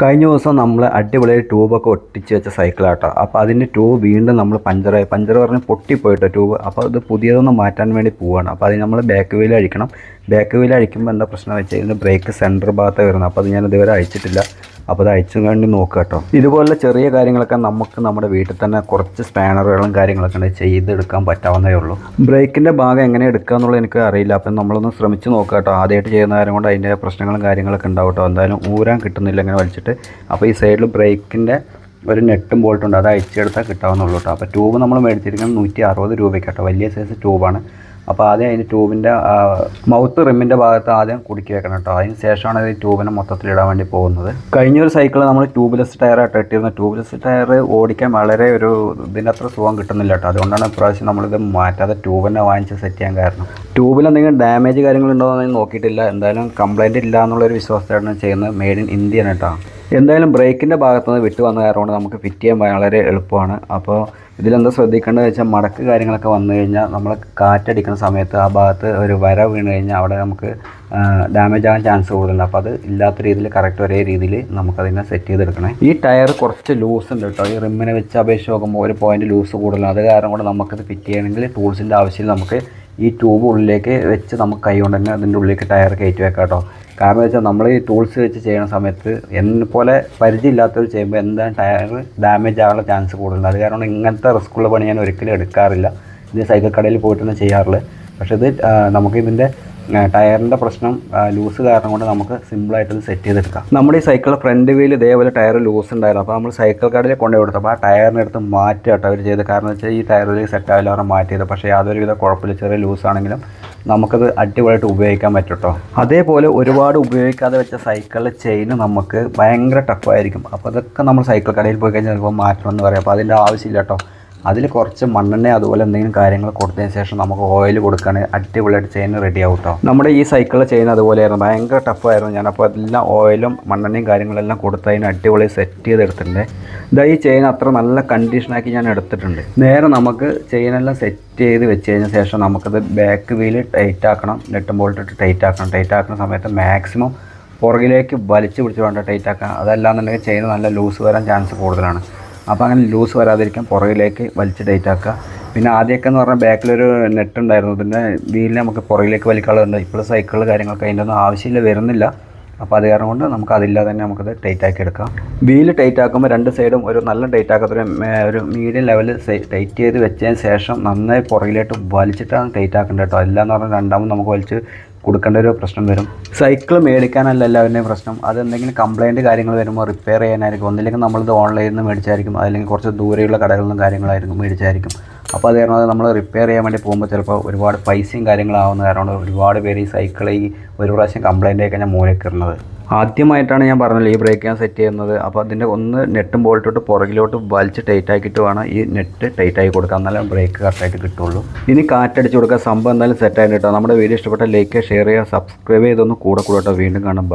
കഴിഞ്ഞ ദിവസം നമ്മൾ അടിപൊളിയായി ട്യൂബൊക്കെ ഒട്ടിച്ച് വെച്ച സൈക്കിളാട്ടോ. അപ്പോൾ അതിന്റെ ട്യൂബ് വീണ്ടും നമ്മൾ പഞ്ചറായി പഞ്ചർ പറഞ്ഞ് പൊട്ടിപ്പോയിട്ടോ ട്യൂബ്. അപ്പോൾ അത് പുതിയതൊന്ന് മാറ്റാൻ വേണ്ടി പോവുകയാണ് അപ്പോൾ അതിന് നമ്മൾ ബാക്ക് വീൽ അഴിക്കണം. ബാക്ക് വീൽ അഴിക്കുമ്പോൾ എന്താ പ്രശ്നം വെച്ചാൽ ഇതിന്റെ ബ്രേക്ക് സെന്റർ ഭാഗത്ത് വരുന്നത്. അപ്പോൾ അത് ഞാൻ ഇതുവരെ അഴിച്ചിട്ടില്ല. അപ്പോൾ അത് അയച്ചു കണ്ടി നോക്കുക കേട്ടോ. ഇതുപോലുള്ള ചെറിയ കാര്യങ്ങളൊക്കെ നമുക്ക് നമ്മുടെ വീട്ടിൽ തന്നെ കുറച്ച് സ്പാനറുകളും കാര്യങ്ങളൊക്കെ ഉണ്ട് ചെയ്തെടുക്കാൻ പറ്റാവുന്നതേ ഉള്ളൂ. ബ്രേക്കിന്റെ ഭാഗം എങ്ങനെ എടുക്കുക എന്നുള്ളത് എനിക്ക് അറിയില്ല. അപ്പം നമ്മളൊന്ന് ശ്രമിച്ച് നോക്കുക കേട്ടോ. ആദ്യമായിട്ട് ചെയ്യുന്ന കാര്യം കൊണ്ട് അതിന്റെ പ്രശ്നങ്ങളും കാര്യങ്ങളൊക്കെ ഉണ്ടാവും കേട്ടോ. എന്തായാലും ഊരാൻ കിട്ടുന്നില്ല ഇങ്ങനെ വലിച്ചിട്ട്. അപ്പോൾ ഈ സൈഡിൽ ബ്രേക്കിന്റെ ഒരു നെട്ടും ബോൾട്ടുണ്ട് അത് അയച്ചെടുത്താൽ കിട്ടാവുന്നുള്ളൂ കേട്ടോ. അപ്പോൾ ട്യൂബ് നമ്മൾ മേടിച്ചിരിക്കുന്നത് നൂറ്റി അറുപത് രൂപയ്ക്ക് കേട്ടോ. വലിയ സൈസ് ട്യൂബാണ് അപ്പോൾ ആദ്യം അതിന് ട്യൂബിന്റെ മൗത്ത് റിമ്മിന്റെ ഭാഗത്ത് ആദ്യം കുടുക്കി വെക്കണം കേട്ടോ. അതിന് ശേഷമാണ് ഈ ട്യൂബിനെ മൊത്തത്തിൽ ഇടാൻ വേണ്ടി പോകുന്നത്. കഴിഞ്ഞൊരു സൈക്കിൾ നമ്മൾ ട്യൂബ്ലെസ് ടയറായിട്ട് ഇട്ടിരുന്നത്. ട്യൂബ്ലെസ് ടയർ ഓടിക്കാൻ വളരെ ഒരു ഇതിന്റെ അത്ര സുഖം കിട്ടുന്നില്ല കേട്ടോ. അതുകൊണ്ടാണ് ഇപ്രാവശ്യം നമ്മളിത് മാറ്റാതെ ട്യൂബിനെ വാങ്ങിച്ച് സെറ്റ് ചെയ്യാൻ കാരണം. ട്യൂബിൽ എന്തെങ്കിലും ഡാമേജ് കാര്യങ്ങളുണ്ടോ എന്ന് നോക്കിയിട്ടില്ല. എന്തായാലും കംപ്ലൈന്റ് ഇല്ല എന്നുള്ളൊരു വിശ്വാസത്തിലാണ് ചെയ്യുന്നത്. മെയ്ഡ് ഇൻ ഇന്ത്യയാണ് കേട്ടോ. എന്തായാലും ബ്രേക്കിന്റെ ഭാഗത്തുനിന്ന് വിട്ടു വന്ന കാരണം നമുക്ക് ഫിറ്റ് ചെയ്യാൻ വളരെ എളുപ്പമാണ്. അപ്പോൾ ഇതിലെന്താ ശ്രദ്ധിക്കേണ്ടത് വെച്ചാൽ മടക്ക് കാര്യങ്ങളൊക്കെ വന്നു കഴിഞ്ഞാൽ നമ്മൾ കാറ്റടിക്കുന്ന സമയത്ത് ആ ഭാഗത്ത് ഒരു വര വീണ് കഴിഞ്ഞാൽ അവിടെ നമുക്ക് ഡാമേജ് ആകാൻ ചാൻസ് കൂടുതലുണ്ട്. അപ്പോൾ അത് ഇല്ലാത്ത രീതിയിൽ കറക്റ്റ് ഒരേ രീതിയിൽ നമുക്കതിനെ സെറ്റ് ചെയ്തെടുക്കണേ. ഈ ടയർ കുറച്ച് ലൂസ് ഉണ്ട് കേട്ടോ. ഈ റിമ്മിനെ വെച്ച് അപേക്ഷിച്ച് നോക്കുമ്പോൾ ഒരു പോയിന്റ് ലൂസ് കൂടുതലാണ്. അത് കാരണം കൊണ്ട് നമുക്കത് ഫിറ്റ് ചെയ്യണമെങ്കിൽ ടൂൾസിന്റെ ആവശ്യമില്ല നമുക്ക് ഈ ട്യൂബ് ഉള്ളിലേക്ക് വെച്ച് നമുക്ക് കൈ കൊണ്ട് തന്നെ അതിന്റെ ഉള്ളിലേക്ക് ടയർ കയറ്റി വെക്കാം കേട്ടോ. കാരണം വെച്ചാൽ നമ്മൾ ഈ ടൂൾസ് വെച്ച് ചെയ്യുന്ന സമയത്ത് എന്നെ പോലെ പരിചയമില്ലാത്തവർ ചെയ്യുമ്പോൾ എന്താ ടയർ ഡാമേജ് ആകാനുള്ള ചാൻസ് കൂടുതലുണ്ട് അത് കാരണം ഇങ്ങനത്തെ റിസ്ക്കുള്ള പണി ഞാൻ ഒരിക്കലും എടുക്കാറില്ല. ഇത് സൈക്കിൾ കടയിൽ പോയിട്ട് തന്നെ ചെയ്യാറുള്ളത് പക്ഷേ ഇത് നമുക്ക് ഇതിന്റെ ടയറിന്റെ പ്രശ്നം ലൂസ് കാരണം കൊണ്ട് നമുക്ക് സിമ്പിളായിട്ട് ഇത് സെറ്റ് ചെയ്തെടുക്കാം. നമ്മുടെ ഈ സൈക്കിൾ ഫ്രണ്ട് വീൽ ഇതേപോലെ ടയർ ലൂസ് ഉണ്ടായിരുന്നു. അപ്പോൾ നമ്മൾ സൈക്കിൾ കടയിൽ കൊണ്ടുപോയി കൊടുത്തു. അപ്പോൾ ആ ടയറിന്റെ അടുത്ത് മാറ്റി കേട്ടോ അവർ ചെയ്ത് കാരണം വെച്ചാൽ ഈ ടയറിൽ സെറ്റ് ആവില്ല അവരെ മാറ്റിയത്. പക്ഷേ യാതൊരു വിധ കുഴപ്പമില്ല. ചെറിയ ലൂസ് ആണെങ്കിലും നമുക്കത് അടിപൊളിയായിട്ട് ഉപയോഗിക്കാൻ പറ്റും കേട്ടോ അതേപോലെ ഒരുപാട് ഉപയോഗിക്കാതെ വെച്ച സൈക്കിളിലെ ചെയിൻ നമുക്ക് ഭയങ്കര ടഫായിരിക്കും അപ്പോൾ അതൊക്കെ നമ്മൾ സൈക്കിൾ കടയിൽ പോയി കഴിഞ്ഞാൽ ചിലപ്പോൾ മാറ്റണം എന്ന് പറയും. അപ്പോൾ അതിന്റെ ആവശ്യമില്ല കേട്ടോ അതിൽ കുറച്ച് മണ്ണെണ്ണ അതുപോലെ എന്തെങ്കിലും കാര്യങ്ങൾ കൊടുത്തതിന് ശേഷം നമുക്ക് ഓയിൽ കൊടുക്കുകയാണെങ്കിൽ അടിപൊളിയായിട്ട് ചെയിൻ റെഡി ആവും കേട്ടോ നമ്മുടെ ഈ സൈക്കിളിൽ ചെയിൻ അതുപോലെയായിരുന്നു ഭയങ്കര ടഫായിരുന്നു അപ്പോൾ എല്ലാം ഓയിലും മണ്ണെണ്ണയും കാര്യങ്ങളെല്ലാം കൊടുത്ത് അതിന് അടിപൊളി സെറ്റ് ചെയ്തെടുത്തിട്ടുണ്ട്. ഇതാ ഈ ചെയിൻ അത്ര നല്ല കണ്ടീഷനാക്കി ഞാൻ എടുത്തിട്ടുണ്ട്. നേരെ നമുക്ക് ചെയിനെല്ലാം സെറ്റ് ചെയ്ത് വെച്ച് കഴിഞ്ഞ ശേഷം നമുക്കത് ബാക്ക് വീൽ ടൈറ്റ് ആക്കണം. നെട്ടും ബോൾട്ട് ഇട്ട് ടൈറ്റ് ആക്കണം. ടൈറ്റ് ആക്കുന്ന സമയത്ത് മാക്സിമം പുറകിലേക്ക് വലിച്ചു പിടിച്ച് വേണ്ട ടൈറ്റ് ആക്കാൻ. അതല്ലാന്നുണ്ടെങ്കിൽ ചെയിൻ നല്ല ലൂസ് വരാൻ ചാൻസ് കൂടുതലാണ്. അപ്പോൾ അങ്ങനെ ലൂസ് വരാതിരിക്കാൻ പുറകിലേക്ക് വലിച്ച് ടൈറ്റ് ആക്കുക. പിന്നെ ആദ്യമൊക്കെ എന്ന് പറഞ്ഞാൽ ബാക്കിലൊരു നെറ്റ് ഉണ്ടായിരുന്നു. പിന്നെ വീലിനെ നമുക്ക് പുറകിലേക്ക് വലിക്കാനുള്ളതുണ്ട്. ഇപ്പോൾ സൈക്കിൾ കാര്യങ്ങളൊക്കെ അതിന്റെ ഒന്നും ആവശ്യമില്ല വരുന്നില്ല. അപ്പോൾ അത് കാരണം കൊണ്ട് നമുക്ക് അതില്ലാതെ തന്നെ നമുക്കത് ടൈറ്റ് ആക്കി എടുക്കാം. വീൽ ടൈറ്റ് ആക്കുമ്പോൾ രണ്ട് സൈഡും ഒരു നല്ല ടൈറ്റ് ആക്കാത്തൊരു ഒരു മീഡിയം ലെവലിൽ ടൈറ്റ് ചെയ്ത് വെച്ചതിന് ശേഷം നന്നായി പുറകിലോട്ട് വലിച്ചിട്ടാണ് ടൈറ്റ് ആക്കേണ്ടത് കേട്ടോ. അല്ലാന്ന് പറഞ്ഞാൽ രണ്ടാമത് നമുക്ക് വലിച്ച് കൊടുക്കേണ്ട ഒരു പ്രശ്നം വരും. സൈക്കിൾ മേടിക്കാനല്ല എല്ലാവരുടെയും പ്രശ്നം. അത് എന്തെങ്കിലും കംപ്ലൈന്റ് കാര്യങ്ങൾ വരുമ്പോൾ റിപ്പയർ ചെയ്യാനായിരിക്കും. ഒന്നില്ലെങ്കിൽ നമ്മളിത് ഓൺലൈനിൽ നിന്ന് മേടിച്ചായിരിക്കും. അല്ലെങ്കിൽ കുറച്ച് ദൂരെയുള്ള കടകളിൽ നിന്നും കാര്യങ്ങളായിരിക്കും മേടിച്ചായിരിക്കും. അപ്പോൾ അത് കാരണം നമ്മൾ റിപ്പയർ ചെയ്യാൻ വേണ്ടി പോകുമ്പോൾ ചിലപ്പോൾ ഒരുപാട് പൈസയും കാര്യങ്ങളാവുന്ന കാരണം ഒരുപാട് പേര് ഈ സൈക്കിൾ ഈ ഒരു പ്രാവശ്യം കംപ്ലയിന്റ് ആയി കഴിഞ്ഞാൽ മൂലയിൽ കയറുന്നത് ആദ്യമായിട്ടാണ് ഞാൻ പറഞ്ഞത് ഈ ബ്രേക്ക് ഞാൻ സെറ്റ് ചെയ്യുന്നത്. അപ്പോൾ അതിന്റെ ഒന്ന് നെട്ടും ബോൾട്ടോട്ട് പുറകിലോട്ട് വലിച്ച് ടൈറ്റ് ആക്കിയിട്ട് വേണം ഈ നെറ്റ് ടൈറ്റ് ആക്കി കൊടുക്കുക എന്നാലും ബ്രേക്ക് കറക്റ്റായിട്ട് കിട്ടുള്ളൂ. ഇനി കാറ്റടിച്ച് കൊടുക്കുക സംഭവം എന്തായാലും സെറ്റ് ആയിട്ട് കിട്ടുക നമ്മുടെ വീഡിയോ ഇഷ്ടപ്പെട്ട ലൈക്ക് ഷെയർ ചെയ്യുക സബ്സ്ക്രൈബ് ചെയ്തൊന്ന് കൂടെ കൂടെ വീണ്ടും കാണാം.